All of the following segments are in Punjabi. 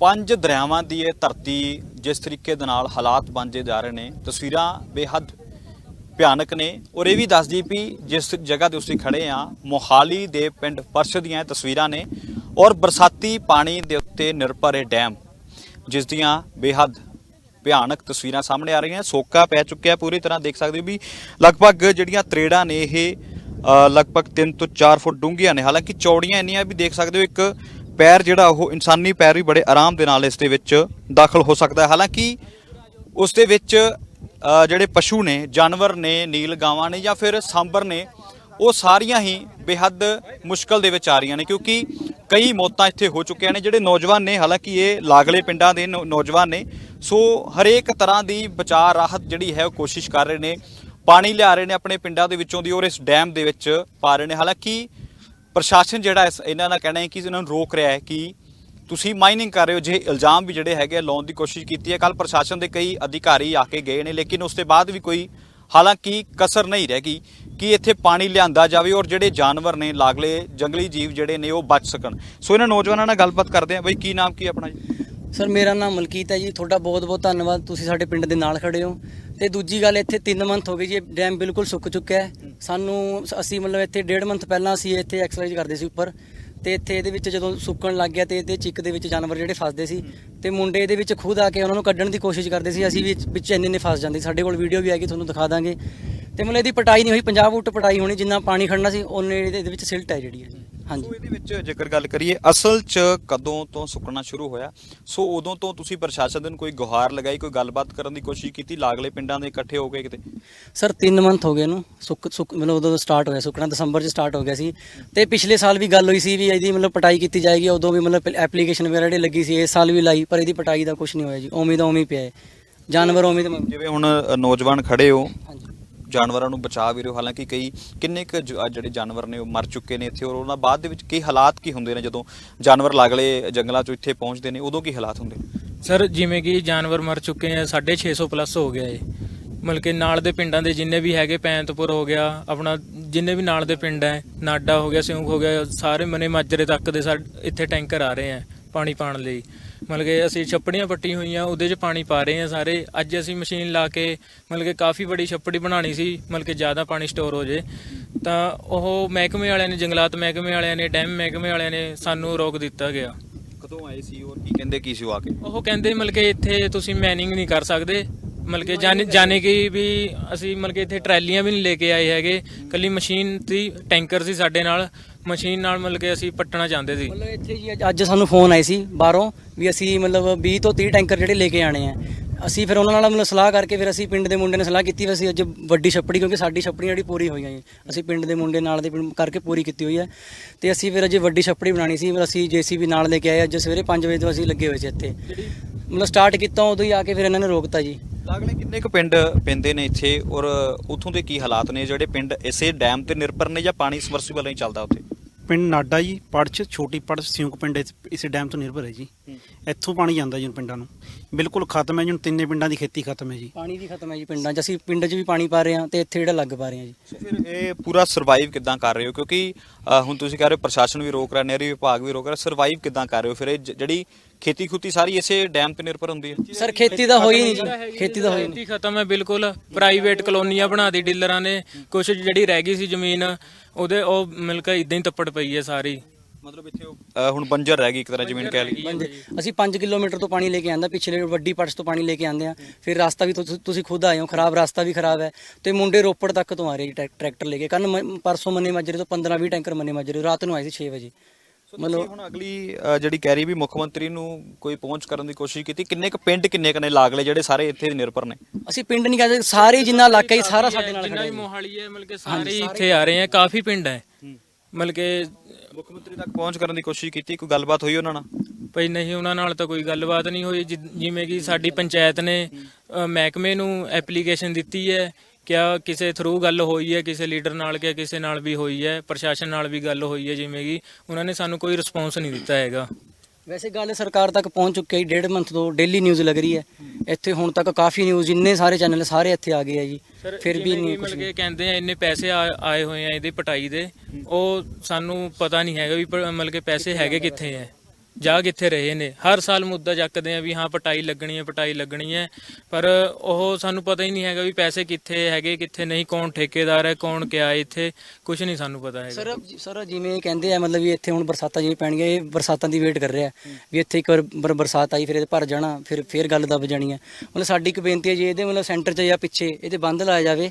ਪੰਜ ਦਰਿਆਵਾਂ ਦੀ ਇਹ ਧਰਤੀ ਜਿਸ ਤਰੀਕੇ ਦੇ ਨਾਲ ਹਾਲਾਤ ਬਣਦੇ ਜਾ ਰਹੇ ਨੇ, ਤਸਵੀਰਾਂ ਬੇਹੱਦ ਭਿਆਨਕ ਨੇ ਔਰ ਇਹ ਵੀ ਦੱਸਦੀ ਵੀ ਜਿਸ ਜਗ੍ਹਾ ਤੇ ਅਸੀਂ ਖੜੇ ਆ, ਮੋਹਾਲੀ ਦੇ ਪਿੰਡ ਪਰਸ਼ ਦੀਆਂ ਤਸਵੀਰਾਂ ਨੇ ਔਰ ਬਰਸਾਤੀ ਪਾਣੀ ਦੇ ਉੱਤੇ ਨਿਰਭਰ ਇਹ ਡੈਮ, ਜਿਸ ਦੀਆਂ ਬੇਹੱਦ ਭਿਆਨਕ ਤਸਵੀਰਾਂ ਸਾਹਮਣੇ ਆ ਰਹੀਆਂ, ਸੋਕਾ ਪੈ ਚੁੱਕਿਆ, ਪੂਰੀ ਤਰ੍ਹਾਂ ਦੇਖ ਸਕਦੇ ਹੋ ਵੀ ਲਗਭਗ ਜਿਹੜੀਆਂ ਤਰੇੜਾਂ ਨੇ ਇਹ ਲਗਭਗ 3 ਤੋਂ 4 ਫੁੱਟ ਡੂੰਘੀਆਂ ਨੇ, ਹਾਲਾਂਕਿ ਚੌੜੀਆਂ ਇੰਨੀਆਂ ਵੀ ਦੇਖ ਸਕਦੇ ਹੋ, ਇੱਕ ਪੈਰ ਜਿਹੜਾ ਉਹ ਇਨਸਾਨੀ ਪੈਰ ਵੀ ਬੜੇ ਆਰਾਮ ਦੇ ਨਾਲ ਇਸ ਦੇ ਵਿੱਚ ਦਾਖਲ ਹੋ ਸਕਦਾ ਹੈ। ਹਾਲਾਂਕਿ ਉਸ ਦੇ ਵਿੱਚ ਜਿਹੜੇ ਪਸ਼ੂ ਨੇ, ਜਾਨਵਰ ਨੇ, ਨੀਲ ਗਾਵਾਂ ਨੇ ਜਾਂ ਫਿਰ ਸਾਂਬਰ ਨੇ, ਉਹ ਸਾਰੀਆਂ ਹੀ ਬੇਹੱਦ ਮੁਸ਼ਕਲ ਦੇ ਵਿੱਚ ਆ ਰਹੀਆਂ ਨੇ ਕਿਉਂਕਿ ਕਈ ਮੌਤਾਂ ਇੱਥੇ ਹੋ ਚੁੱਕੀਆਂ ਨੇ ਜਿਹੜੇ ਨੌਜਵਾਨ ਨੇ, ਹਾਲਾਂਕਿ ਇਹ ਲਾਗਲੇ ਪਿੰਡਾਂ ਦੇ ਨੌ- ਨੌਜਵਾਨ ਨੇ। ਸੋ ਹਰੇਕ ਤਰ੍ਹਾਂ ਦੀ ਬਚਾਅ ਰਾਹਤ ਜਿਹੜੀ ਹੈ ਉਹ ਕੋਸ਼ਿਸ਼ ਕਰ ਰਹੇ ਨੇ, ਪਾਣੀ ਲਿਆ ਰਹੇ ਨੇ ਆਪਣੇ ਪਿੰਡਾਂ ਦੇ ਵਿੱਚੋਂ ਦੀ ਔਰ ਇਸ ਡੈਮ ਦੇ ਵਿੱਚ ਪਾ ਰਹੇ ਨੇ। ਹਾਲਾਂਕਿ ਪ੍ਰਸ਼ਾਸਨ ਜਿਹੜਾ ਇਸ ਇਹਨਾਂ ਦਾ ਕਹਿਣਾ ਹੈ ਕਿ ਇਹਨਾਂ ਨੂੰ ਰੋਕ ਰਿਹਾ ਹੈ ਕਿ ਤੁਸੀਂ ਮਾਈਨਿੰਗ ਕਰ ਰਹੇ ਹੋ। ਜੇ ਇਲਜ਼ਾਮ ਵੀ ਜਿਹੜੇ ਹੈਗੇ ਆ, ਲਾਉਣ ਦੀ ਕੋਸ਼ਿਸ਼ ਕੀਤੀ ਹੈ। ਕੱਲ ਪ੍ਰਸ਼ਾਸਨ ਦੇ ਕਈ ਅਧਿਕਾਰੀ ਆ ਕੇ ਗਏ ਨੇ, ਲੇਕਿਨ ਉਸ ਤੋਂ ਬਾਅਦ ਵੀ ਕੋਈ ਹਾਲਾਂਕਿ ਕਸਰ ਨਹੀਂ ਰਹਿ ਗਈ ਕਿ ਇੱਥੇ ਪਾਣੀ ਲਿਆਂਦਾ ਜਾਵੇ ਔਰ ਜਿਹੜੇ ਜਾਨਵਰ ਨੇ, ਲਾਗਲੇ ਜੰਗਲੀ ਜੀਵ ਜਿਹੜੇ ਨੇ, ਉਹ ਬਚ ਸਕਣ। ਸੋ ਇਹਨਾਂ ਨੌਜਵਾਨਾਂ ਨਾਲ ਗੱਲਬਾਤ ਕਰਦੇ ਆ ਬਈ, ਕੀ ਨਾਮ, ਕੀ ਆਪਣਾ ਜੀ? ਸਰ, ਮੇਰਾ ਨਾਮ ਮਲਕੀਤ ਹੈ ਜੀ। ਤੁਹਾਡਾ ਬਹੁਤ ਬਹੁਤ ਧੰਨਵਾਦ। ਤੁਸੀਂ ਸਾਡੇ ਪਿੰਡ ਦੇ ਨਾਲ ਖੜੇ ਹੋ। ਤੇ ਦੂਜੀ ਗੱਲ ਇੱਥੇ 3 ਮੰਥ ਹੋ ਗਏ ਜੀ, ਇਹ ਡੈਮ ਬਿਲਕੁਲ ਸੁੱਕ ਚੁੱਕਿਆ ਹੈ। ਸਾਨੂੰ ਅਸੀਂ ਮਤਲਬ ਇੱਥੇ 1.5 ਮੰਥ ਪਹਿਲਾਂ ਅਸੀਂ ਇੱਥੇ ਐਕਸਰਸਾਈਜ਼ ਕਰਦੇ ਸੀ ਉੱਪਰ। ਤੇ ਇੱਥੇ ਇਹਦੇ ਵਿੱਚ ਜਦੋਂ ਸੁੱਕਣ ਲੱਗ ਗਿਆ ਤੇ ਇਹਦੇ ਚਿੱਕ ਦੇ ਵਿੱਚ ਜਾਨਵਰ ਜਿਹੜੇ ਫਸਦੇ ਸੀ, ਤੇ ਮੁੰਡੇ ਇਹਦੇ ਵਿੱਚ ਖੁਦ ਆ ਕੇ ਉਹਨਾਂ ਨੂੰ ਕੱਢਣ ਦੀ ਕੋਸ਼ਿਸ਼ ਕਰਦੇ ਸੀ। ਅਸੀਂ ਵੀ ਵਿੱਚ ਇੰਨੇ ਨੇ ਫਸ ਜਾਂਦੇ ਸਾਡੇ ਕੋਲ ਵੀਡੀਓ ਵੀ ਹੈਗੀ, ਤੁਹਾਨੂੰ ਦਿਖਾ ਦਾਂਗੇ। ਤੇ ਮਤਲਬ ਇਹਦੀ ਪਟਾਈ ਨਹੀਂ ਹੋਈ 50 ਫੁੱਟ ਪਟਾਈ ਹੋਣੀ, ਜਿੰਨਾ ਪਾਣੀ ਖੜਨਾ ਸੀ, ਉਹਨੇ ਇਹਦੇ ਇਹਦੇ ਵਿੱਚ ਸਿਲਟ ਹੈ ਜਿਹੜੀ ਹੈ। ਸੋ ਇਹਦੇ ਵਿੱਚ ਜੇਕਰ ਗੱਲ ਕਰੀਏ ਅਸਲ 'ਚ ਕਦੋਂ ਤੋਂ ਸੁੱਕਣਾ ਸ਼ੁਰੂ ਹੋਇਆ? ਸੋ ਉਦੋਂ ਤੋਂ ਤੁਸੀਂ ਪ੍ਰਸ਼ਾਸਨ ਨੂੰ ਕੋਈ ਗੁਹਾਰ ਲਗਾਈ ਕੋਈ ਗੱਲਬਾਤ ਕਰਨ ਦੀ ਕੋਸ਼ਿਸ਼ ਕੀਤੀ? ਲਾਗਲੇ ਪਿੰਡਾਂ ਦੇ ਇਕੱਠੇ ਹੋ ਕੇ ਕਿਤੇ? ਸਰ 3 ਮੰਥ ਹੋ ਗਏ ਨੂੰ ਸੁੱਕ ਸੁੱਕ ਮਤਲਬ ਉਦੋਂ ਸਟਾਰਟ ਹੋਇਆ ਸੁੱਕਣਾ ਦਸੰਬਰ 'ਚ ਸਟਾਰਟ ਹੋ ਗਿਆ ਸੀ। ਤੇ ਪਿਛਲੇ ਸਾਲ ਵੀ ਗੱਲ ਹੋਈ ਸੀ ਵੀ ਇਹਦੀ ਮਤਲਬ ਪਟਾਈ ਕੀਤੀ ਜਾਏਗੀ ਉਦੋਂ ਵੀ ਮਤਲਬ ਐਪਲੀਕੇਸ਼ਨ ਵਗੈਰਾ ਜਿਹੜੀ ਲੱਗੀ ਸੀ ਇਸ ਸਾਲ ਵੀ ਲਾਈ ਪਰ ਇਹਦੀ ਪਟਾਈ ਦਾ ਕੁਝ ਨਹੀਂ ਹੋਇਆ ਜੀ। ਉਵੇਂ ਦਾ ਉਵੇਂ ਹੀ ਪਿਆ ਹੈ। ਜਾਨਵਰ ਉਵੇਂ ਦੇ ਜਿਵੇਂ ਹੁਣ ਨੌਜਵਾਨ ਖੜੇ ਹੋ ਜਾਨਵਰਾਂ ਨੂੰ ਬਚਾ ਵੀ ਰਹੇ ਹੋ? ਹਾਲਾਂਕਿ ਕਈ, ਕਿੰਨੇ ਕੁ ਜ- ਅ ਜਿਹੜੇ ਜਾਨਵਰ ਨੇ ਉਹ ਮਰ ਚੁੱਕੇ ਨੇ ਇੱਥੇ ਔਰ ਉਹਨਾਂ ਬਾਅਦ ਦੇ ਵਿੱਚ ਕੀ ਹਾਲਾਤ ਕੀ ਹੁੰਦੇ ਨੇ ਜਦੋਂ ਜਾਨਵਰ ਲਾਗਲੇ ਜੰਗਲਾਂ 'ਚੋਂ ਇੱਥੇ ਪਹੁੰਚਦੇ ਨੇ, ਉਦੋਂ ਕੀ ਹਾਲਾਤ ਹੁੰਦੇ? ਨੇ ਸਰ, ਜਿਵੇਂ ਕਿ ਜਾਨਵਰ ਮਰ ਚੁੱਕੇ ਆ 650 ਪਲੱਸ ਹੋ ਗਿਆ ਏ। ਮਤਲਬ ਕਿ ਨਾਲ ਦੇ ਪਿੰਡਾਂ ਦੇ ਜਿੰਨੇ ਵੀ ਹੈਗੇ, ਪੈਂਤਪੁਰ ਹੋ ਗਿਆ, ਆਪਣਾ ਜਿੰਨੇ ਵੀ ਨਾਲ ਦੇ ਪਿੰਡ ਹੈ, ਨਾਡਾ ਹੋ ਗਿਆ ਸਿਉਂਕ ਹੋ ਗਿਆ, ਸਾਰੇ ਮਨੇ ਮਾਜਰੇ ਤੱਕ ਦੇ ਸਾਡੇ ਇੱਥੇ ਟੈਂਕਰ ਆ ਰਹੇ ਆ, ਪਾਣੀ ਪਾਣ ਲਈ। ਮਤਲਬ ਕਿ ਅਸੀਂ ਛੱਪੜੀਆਂ ਪੱਟੀ ਹੋਈਆਂ ਉਹਦੇ 'ਚ ਪਾਣੀ ਪਾ ਰਹੇ ਆ ਸਾਰੇ। ਅੱਜ ਅਸੀਂ ਮਸ਼ੀਨ ਲਾ ਕੇ ਮਤਲਬ ਕਿ ਕਾਫੀ ਬੜੀ ਛੱਪੜੀ ਬਣਾਣੀ ਸੀ ਮਤਲਬ ਕਿ ਜ਼ਿਆਦਾ ਪਾਣੀ ਸਟੋਰ ਹੋ ਜੇ। ਤਾਂ ਉਹ ਮਹਿਕਮੇ ਵਾਲਿਆਂ ਨੇ ਜੰਗਲਾਤ ਮਹਿਕਮੇ ਵਾਲਿਆਂ ਨੇ ਡੈਮ ਮਹਿਕਮੇ ਵਾਲਿਆਂ ਨੇ ਸਾਨੂੰ ਰੋਕ ਦਿੱਤਾ ਗਿਆ। ਕਦੋਂ ਆਏ ਸੀ ਔਰ ਕੀ ਕਹਿੰਦੇ ਕੀ ਸੀ ਉਹ ਆ ਕੇ? ਉਹ ਕਹਿੰਦੇ ਮਤਲਬ ਕਿ ਇੱਥੇ ਤੁਸੀਂ ਮੈਨਿੰਗ ਨਹੀਂ ਕਰ ਸਕਦੇ। ਮਤਲਬ ਕਿ ਜਾਣੇ ਜਾਣੇ ਕਿ ਵੀ ਅਸੀਂ ਮਤਲਬ ਕਿ ਇੱਥੇ ਟਰੈਲੀਆਂ ਵੀ ਨਹੀਂ ਲੈ ਕੇ ਆਏ ਹੈਗੇ। ਕੱਲੀ ਮਸ਼ੀਨ ਦੀ ਟੈਂਕਰ ਸੀ ਸਾਡੇ ਨਾਲ। ਮਸ਼ੀਨ ਨਾਲ ਮਤਲਬ ਕਿ ਅਸੀਂ ਪੱਟਣਾ ਚਾਹੁੰਦੇ ਸੀ। ਮਤਲਬ ਇੱਥੇ ਜੀ ਅੱਜ- ਅੱਜ ਸਾਨੂੰ ਫੋਨ ਆਏ ਸੀ ਬਾਹਰੋਂ ਵੀ ਅਸੀਂ ਮਤਲਬ 20 ਤੋਂ 30 ਟੈਂਕਰ ਜਿਹੜੇ ਲੈ ਕੇ ਆਣੇ ਆ। ਅਸੀਂ ਫਿਰ ਉਹਨਾਂ ਨਾਲ ਮਤਲਬ ਸਲਾਹ ਕਰਕੇ ਫਿਰ ਅਸੀਂ ਪਿੰਡ ਦੇ ਮੁੰਡੇ ਨੇ ਸਲਾਹ ਕੀਤੀ ਵੀ ਅਸੀਂ ਅੱਜ ਵੱਡੀ ਛੱਪੜੀ ਕਿਉਂਕਿ ਸਾਡੀ ਛੱਪੜੀ ਜਿਹੜੀ ਪੂਰੀ ਹੋਈ ਹੈ ਜੀ। ਅਸੀਂ ਪਿੰਡ ਦੇ ਮੁੰਡੇ ਨਾਲ ਦੇ ਪਿੰਡ ਕਰਕੇ ਪੂਰੀ ਕੀਤੀ ਹੋਈ ਹੈ ਤੇ ਅਸੀਂ ਫਿਰ ਅਜੇ ਵੱਡੀ ਛੱਪੜੀ ਬਣਾਣੀ ਸੀ। ਫਿਰ ਅਸੀਂ ਜੀਸੀਬੀ ਨਾਲ ਲੈ ਕੇ ਆਏ ਅੱਜ ਸਵੇਰੇ 5 ਵਜੇ ਤੋਂ ਅਸੀਂ ਲੱਗੇ ਹੋਏ ਸੀ ਇੱਥੇ। ਮਤਲਬ ਸਟਾਰਟ ਕੀਤਾ ਉਦੋਂ ਹੀ ਆ ਕੇ ਫਿਰ ਇਹਨਾਂ ਨੇ ਰੋਕਤਾ ਜੀ। ਲਾਗਲੇ ਕਿੰਨੇ ਕੁ ਪਿੰਡ ਪੈਂਦੇ ਨੇ ਇੱਥੇ? ਔਰ ਉਥੋਂ ਦੇ ਕੀ ਹਾਲਾਤ ਨੇ? ਜਿਹੜੇ ਪਿੰਡ ਇਸੇ ਡੈਮ ਤੇ ਨਿਰਭਰ ਨੇ ਜਾਂ ਪਾਣੀ ਸਮਰਸੀਬਲ ਨਹੀਂ ਚੱਲਦਾ ਉੱਥੇ? ਪਿੰਡ ਨਾਡਾ ਜੀ ਪੜਚ ਛੋਟੀ ਪੜਚ ਸਿਉਂਕ ਪਿੰਡ ਇਸ- ਇਸੇ ਡੈਮ ਤੋਂ ਨਿਰਭਰ ਹੈ ਜੀ। ਇੱਥੋਂ ਪਾਣੀ ਜਾਂਦਾ ਜੀ ਹੁਣ ਪਿੰਡਾਂ ਨੂੰ। ਬਿਲਕੁਲ ਖਤਮ ਹੈ ਜੀ ਹੁਣ ਤਿੰਨੇ ਪਿੰਡਾਂ ਦੀ ਖੇਤੀ ਖਤਮ ਹੈ ਜੀ। ਪਾਣੀ ਵੀ ਖਤਮ ਹੈ ਜੀ ਪਿੰਡਾਂ 'ਚ। ਅਸੀਂ ਪਿੰਡ 'ਚ ਵੀ ਪਾਣੀ ਪਾ ਰਹੇ ਹਾਂ ਤੇ ਇੱਥੇ ਜਿਹੜਾ ਲੱਗ ਪਾ ਰਹੇ ਹਾਂ ਜੀ। ਸੋ ਫਿਰ ਇਹ ਪੂਰਾ ਸਰਵਾਈਵ ਕਿਦਾਂ ਕਰ ਰਹੇ ਹੋ? ਕਿਉਂਕਿ ਅ, ਹੁਣ ਤੁਸੀਂ ਕਹਿ ਰਹੇ ਹੋ ਪ੍ਰਸ਼ਾਸਨ ਵੀ ਰੋਕ ਰਿਹਾ ਨਹਿਰੀ ਵਿਭਾਗ ਵੀ ਰੋਕ ਰਿਹਾ ਸਰਵਾਈਵ ਕਿਦਾਂ ਕਰ ਰਹੇ ਹੋ? ਫਿਰ ਇਹ ਜ- ਜਿਹੜੀ ਖੇਤੀ ਖੁੱਤੀ ਸਾਰੀ ਇਸੇ ਡੈਮ ਤੇ ਨਿਰਭਰ ਹੁੰਦੀ ਹੈ। ਸਰ ਖੇਤੀ ਦਾ ਹੋਈ ਨਹੀਂ ਜੀ। ਖੇਤੀ ਦਾ ਹੋਈ ਨਹੀਂ। ਖੇਤੀ ਖਤਮ ਹੈ ਬਿਲਕੁਲ। ਪ੍ਰਾਈਵੇਟ ਕਲੋਨੀਆਂ ਬਣਾ ਦੀ ਡੀਲਰਾਂ ਨੇ। ਕੁਝ ਜਿਹੜੀ ਰਹਿ ਗਈ ਸੀ ਜ਼ਮੀਨ ਉਹਦੇ ਉਹ ਮਿਲ ਕੇ ਇਦਾਂ ਹੀ ਤੱਪੜ ਪਈ ਹੈ ਸਾਰੀ। ਮਤਲਬ ਇੱਥੇ ਉਹ, ਅ, ਹੁਣ ਬੰਜਰ ਰਹਿ ਗਈ ਇੱਕ ਤਰ੍ਹਾਂ ਜ਼ਮੀਨ ਕਹਿ ਲਈ ਬੰਦੇ ਅਸੀਂ 5 ਕਿਲੋਮੀਟਰ ਤੋਂ ਪਾਣੀ ਲੈ ਕੇ ਆਂਦਾ ਪਿਛਲੇ ਵੱਡੀ ਪਰਸ ਤੋਂ ਪਾਣੀ ਲੈ ਕੇ ਆਂਦੇ ਆ। ਫਿਰ ਰਸਤਾ ਵੀ ਤੁਸ- ਤੁਸੀਂ ਖੁਦ ਆਏ ਹੋ ਖਰਾਬ ਰਸਤਾ ਵੀ ਖਰਾਬ ਹੈ। ਤੇ ਮੁੰਡੇ ਰੋਪੜ ਤੱਕ ਤੋਂ ਆ ਰਹੇ ਜੀ ਟਰੈਕਟਰ ਲੈ ਕੇ। ਕੱਲ ਪਰਸੋਂ ਮੰਨੇ ਮਾਜਰੇ ਤੋਂ 15 20 ਟੈਂਕਰ ਮੰਨੇ ਮਾਜਰੇ ਰਾਤ ਨੂੰ ਆਏ ਸੀ 6 ਵਜੇ। ਤੁਸੀਂ ਹੁਣ ਅਗਲੀ ਅ, ਜਿਹੜੀ ਕਹਿ ਰਹੀ ਵੀ ਮੁੱਖ ਮੰਤਰੀ ਨੂੰ ਕੋਈ ਪਹੁੰਚ ਕਰਨ ਦੀ ਕੋਸ਼ਿਸ਼ ਕੀਤੀ ਕਿੰਨੇ ਕੁ ਪਿੰਡ ਕਿੰਨੇ ਕੁ ਨੇ ਲਾਗਲੇ ਜਿਹੜੇ ਸਾਰੇ ਇੱਥੇ ਨਿਰਭਰ ਨੇ? ਅਸੀਂ ਪਿੰਡ ਨਹੀਂ ਕਹਿੰਦੇ ਸਾਰੇ ਜਿੰਨਾ ਇਲਾਕਾ ਹੀ ਸਾਰਾ ਸਾਡੇ ਨਾਲ ਜਿੰਨਾ ਖੜਾ ਵੀ ਹੈ। ਮੋਹਾਲੀ ਹੈ ਮਤਲਬ ਕਿ ਸਾਰੇ ਹੀ ਇੱਥੇ ਆ ਰਹੇ ਆ ਕਾਫੀ ਪਿੰਡ ਹੈ। ਮਤਲਬ ਕਿ ਮੁੱਖ ਮੰਤਰੀ ਤੱਕ ਪਹੁੰਚ ਕਰਨ ਦੀ ਕੋਸ਼ਿਸ਼ ਕੀਤੀ ਕੋਈ ਗੱਲਬਾਤ ਹੋਈ ਉਹਨਾਂ ਨਾਲ? ਭਈ ਨਹੀਂ ਉਹਨਾਂ ਨਾਲ ਤਾਂ ਕੋਈ ਗੱਲਬਾਤ ਨਹੀਂ ਹੋਈ ਜਿ- ਜਿਵੇਂ ਕਿ ਸਾਡੀ ਪੰਚਾਇਤ ਨੇ ਅ, ਮਹਿਕਮੇ ਨੂੰ ਐਪਲੀਕੇਸ਼ਨ ਦਿੱਤੀ ਹੈ ਕਿਆ ਕਿਸੇ ਥਰੂ ਗੱਲ ਹੋਈ ਹੈ ਕਿਸੇ ਲੀਡਰ ਨਾਲ ਕਿਆ ਕਿਸੇ ਨਾਲ ਵੀ ਹੋਈ ਹੈ ਪ੍ਰਸ਼ਾਸਨ ਨਾਲ ਵੀ ਗੱਲ ਹੋਈ ਹੈ ਜਿਵੇਂ ਕਿ ਉਹਨਾਂ ਨੇ ਸਾਨੂੰ ਕੋਈ ਰਿਸਪੌਂਸ ਨਹੀਂ ਦਿੱਤਾ ਹੈਗਾ। ਵੈਸੇ ਗੱਲ ਸਰਕਾਰ ਤੱਕ ਪਹੁੰਚ ਚੁੱਕੀ ਹੈ ਡੇਢ ਮੰਥ ਤੋਂ ਡੇਲੀ ਨਿਊਜ਼ ਲੱਗ ਰਹੀ ਹੈ। ਇੱਥੇ ਹੁਣ ਤੱਕ ਕਾਫੀ ਨਿਊਜ਼ ਜਿੰਨੇ ਸਾਰੇ ਚੈਨਲ ਸਾਰੇ ਇੱਥੇ ਆ ਗਏ ਆ ਜੀ ਫਿਰ ਵੀ ਨਹੀਂ ਕਿ ਕੁਝ ਕਿ ਕਹਿੰਦੇ ਆ ਇੰਨੇ ਪੈਸੇ ਆ- ਆਏ ਹੋਏ ਆ ਇਹਦੀ ਪਟਾਈ ਦੇ ਉਹ ਸਾਨੂੰ ਪਤਾ ਨਹੀਂ ਹੈਗਾ ਵੀ ਮਤਲਬ ਕਿ ਪੈਸੇ ਹੈਗੇ ਕਿੱਥੇ ਹੈ ਜਾ ਇੱਥੇ ਰਹੇ ਨੇ। ਹਰ ਸਾਲ ਮੁੱਦਾ ਚੱਕਦੇ ਆ ਵੀ ਹਾਂ, ਪਟਾਈ ਲੱਗਣੀ ਹੈ, ਪਟਾਈ ਲੱਗਣੀ ਹੈ। ਪਰ ਉਹ ਸਾਨੂੰ ਪਤਾ ਹੀ ਨਹੀਂ ਹੈਗਾ ਵੀ ਪੈਸੇ ਕਿੱਥੇ ਹੈਗੇ, ਕਿੱਥੇ ਨਹੀਂ, ਕੌਣ ਠੇਕੇਦਾਰ ਹੈ, ਕੌਣ ਕਿਆ ਹੈ ਇੱਥੇ। ਕੁਝ ਨਹੀਂ ਸਾਨੂੰ ਪਤਾ ਹੈਗਾ। ਸਰ ਸਰ ਜਿਵੇਂ ਕਹਿੰਦੇ ਆ, ਮਤਲਬ ਵੀ ਇੱਥੇ ਹੁਣ ਬਰਸਾਤਾਂ ਜਿਵੇਂ ਪੈਣਗੀਆਂ, ਇਹ ਬਰਸਾਤਾਂ ਦੀ ਵੇਟ ਕਰ ਰਿਹਾ। ਵੀ ਇੱਥੇ ਇੱਕ ਵਾਰ ਬਰ- ਬਰਸਾਤ ਆਈ, ਫਿਰ ਇਹ ਭਰ ਜਾਣਾ, ਫਿਰ ਫਿਰ ਗੱਲ ਦੱਬ ਜਾਣੀ ਹੈ। ਮਤਲਬ ਸਾਡੀ ਇੱਕ ਬੇਨਤੀ ਹੈ ਜੀ ਇਹਦੇ ਮਤਲਬ ਸੈਂਟਰ 'ਚ ਜਾਂ ਪਿੱਛੇ ਇਹਦੇ ਬੰਦ ਲਾਇਆ ਜਾਵੇ,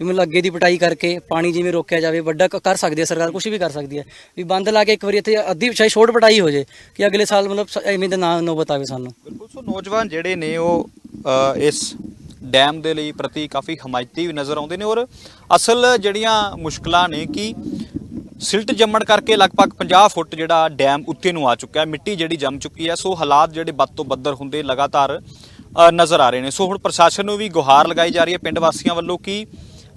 ਵੀ ਮਤਲਬ ਅੱਗੇ ਦੀ ਪਟਾਈ ਕਰਕੇ ਪਾਣੀ ਜਿਵੇਂ ਰੋਕਿਆ ਜਾਵੇ, ਵੱਡਾ ਕ- ਕਰ ਸਕਦੀ ਹੈ ਸਰਕਾਰ ਕੁਝ ਵੀ ਕਰ ਸਕਦੀ ਹੈ। ਵੀ ਬੰਦ ਲਾ ਕੇ ਇੱਕ ਵਾਰੀ ਇੱਥੇ ਅੱਧੀ, ਸ਼ਾਇਦ ਛੋਟ ਪਟਾਈ ਹੋ ਜੇ, ਕਿ ਅਗਲੇ ਸਾਲ ਮਤਲਬ ਸ- ਐਵੇਂ ਦਾ ਨਾ ਨੋਬਤ ਆਵੇ ਸਾਨੂੰ। ਬਿਲਕੁਲ ਸੋ ਨੌਜਵਾਨ ਜਿਹੜੇ ਨੇ ਉਹ ਅ, ਇਸ ਡੈਮ ਦੇ ਲਈ ਪ੍ਰਤੀ ਕਾਫੀ ਹਮਾਇਤੀ ਵੀ ਨਜ਼ਰ ਆਉਂਦੇ ਨੇ ਔਰ ਅਸਲ ਜਿਹੜੀਆਂ ਮੁਸ਼ਕਲਾਂ ਨੇ ਕਿ ਸਿਲਟ ਜੰਮਣ ਕਰਕੇ ਲਗਭਗ 50 ਫੁੱਟ ਜਿਹੜਾ ਡੈਮ ਉੱਤੇ ਨੂੰ ਆ ਚੁੱਕਾ ਹੈ ਮਿੱਟੀ ਜਿਹੜੀ ਜੰਮ ਚੁੱਕੀ ਹੈ ਸੋ ਹਾਲਾਤ ਜਿਹੜੇ ਵੱਧ ਤੋਂ ਬੱਦਰ ਹੁੰਦੇ ਲਗਾਤਾਰ ਅ, ਨਜ਼ਰ ਆ ਰਹੇ ਨੇ। ਸੋ ਹੁਣ ਪ੍ਰਸ਼ਾਸਨ ਨੂੰ ਵੀ ਗੁਹਾਰ ਲਗਾਈ ਜਾ ਰਹੀ ਹੈ ਪਿੰਡ ਵਾਸੀਆਂ ਵੱਲੋਂ ਕਿ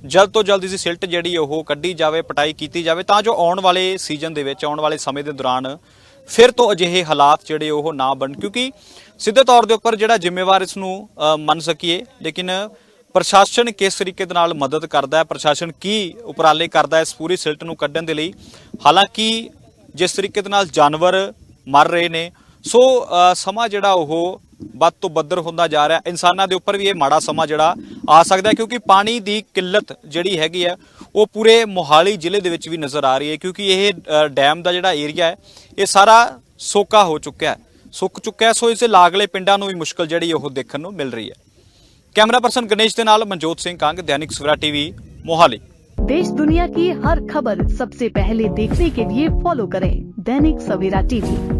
ਜਲਦ ਤੋਂ ਜਲਦ ਇਸ ਸਿਲਟ ਜਿਹੜੀ ਉਹ ਕੱਢੀ ਜਾਵੇ ਪਟਾਈ ਕੀਤੀ ਜਾਵੇ ਤਾਂ ਜੋ ਆਉਣ ਵਾਲੇ ਸੀਜ਼ਨ ਦੇ ਵਿੱਚ ਆਉਣ ਵਾਲੇ ਸਮੇਂ ਦੇ ਦੌਰਾਨ ਫਿਰ ਤੋਂ ਅਜਿਹੇ ਹਾਲਾਤ ਜਿਹੜੇ ਉਹ ਨਾ ਬਣ ਕਿਉਂਕਿ ਸਿੱਧੇ ਤੌਰ ਦੇ ਉੱਪਰ ਜਿਹੜਾ ਜ਼ਿੰਮੇਵਾਰ ਇਸ ਨੂੰ ਮੰਨ ਸਕੀਏ, ਲੇਕਿਨ ਪ੍ਰਸ਼ਾਸਨ ਕਿਸ ਤਰੀਕੇ ਦੇ ਨਾਲ ਮਦਦ ਕਰਦਾ ਹੈ, ਪ੍ਰਸ਼ਾਸਨ ਕੀ ਉਪਰਾਲੇ ਕਰਦਾ ਹੈ ਇਸ ਪੂਰੀ ਸਿਲਟ ਨੂੰ ਕੱਢਣ ਦੇ ਲਈ, ਹਾਲਾਂਕਿ ਜਿਸ ਤਰੀਕੇ ਦੇ ਨਾਲ ਜਾਨਵਰ ਮਰ ਰਹੇ ਨੇ ਸੋ ਅ, ਸਮਾਂ ਜਿਹੜਾ ਉਹ ਵੱਧ ਤੋਂ ਬੱਦਰ ਹੁੰਦਾ ਜਾ ਰਿਹਾ ਇਨਸਾਨਾਂ ਦੇ ਉੱਪਰ ਵੀ ਇਹ ਮਾੜਾ ਸਮਾਂ ਜਿਹੜਾ ਆ ਸਕਦਾ ਹੈ ਕਿਉਂਕਿ ਪਾਣੀ ਦੀ ਕਿੱਲਤ ਜਿਹੜੀ ਹੈਗੀ ਹੈ ਉਹ ਪੂਰੇ ਮੋਹਾਲੀ ਜ਼ਿਲ੍ਹੇ ਦੇ ਵਿੱਚ ਵੀ ਨਜ਼ਰ ਆ ਰਹੀ ਹੈ ਕਿਉਂਕਿ ਇਹ ਅ, ਡੈਮ ਦਾ ਜਿਹੜਾ ਏਰੀਆ ਹੈ ਇਹ ਸਾਰਾ ਸੋਕਾ ਹੋ ਚੁੱਕਿਆ ਹੈ ਸੁੱਕ ਚੁੱਕਿਆ ਹੈ, ਸੋ ਇਸ ਦੇ ਲਾਗਲੇ ਪਿੰਡਾਂ ਨੂੰ ਵੀ ਮੁਸ਼ਕਲ ਜਿਹੜੀ ਉਹ ਦੇਖਣ ਨੂੰ ਮਿਲ ਰਹੀ ਹੈ ਕੈਮਰਾ ਪਰਸਨ ਗਣੇਸ਼ ਦੇ ਨਾਲ ਮਨਜੋਤ ਸਿੰਘ ਕੰਗ ਦੈਨਿਕ ਸਵੇਰਾ ਟੀਵੀ ਮੋਹਾਲੀ देश दुनिया की हर खबर सबसे पहले देखने के लिए फॉलो करें दैनिक सवेरा टीवी